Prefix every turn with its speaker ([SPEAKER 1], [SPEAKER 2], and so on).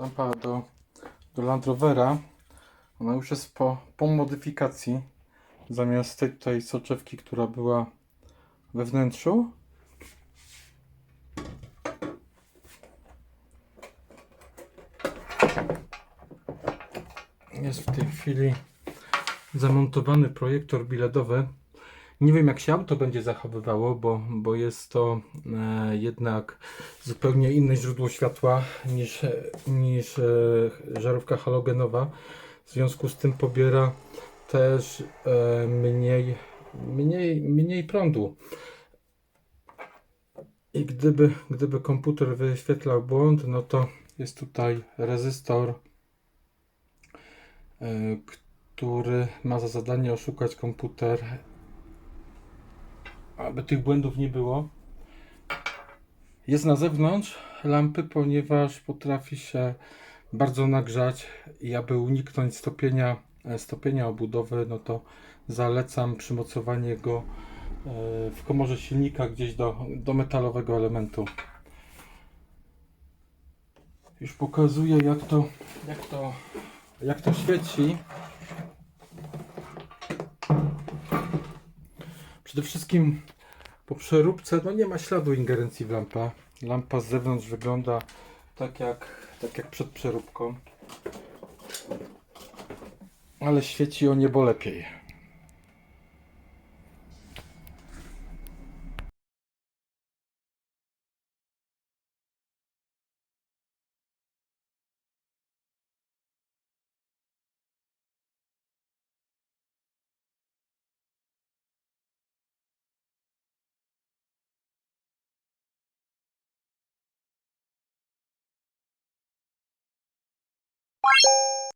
[SPEAKER 1] lampa do, do Land Rovera. Ona już jest po, po modyfikacji. Zamiast tej tutaj soczewki, która była we wnętrzu. Jest w tej chwili zamontowany projektor biledowy. Nie wiem, jak się auto będzie zachowywało, bo, bo jest to e, jednak zupełnie inne źródło światła niż, niż e, żarówka halogenowa. W związku z tym pobiera też e, mniej, mniej, mniej prądu. I gdyby, gdyby komputer wyświetlał błąd, no to jest tutaj rezystor, e, który ma za zadanie oszukać komputer aby tych błędów nie było. Jest na zewnątrz lampy, ponieważ potrafi się bardzo nagrzać i aby uniknąć stopienia, e, stopienia obudowy, no to zalecam przymocowanie go e, w komorze silnika gdzieś do, do metalowego elementu. Już pokazuję jak to, jak to, jak to świeci. Przede wszystkim po przeróbce no nie ma śladu ingerencji w lampę. Lampa z zewnątrz wygląda tak jak, tak jak przed przeróbką. Ale świeci o niebo lepiej. Bye.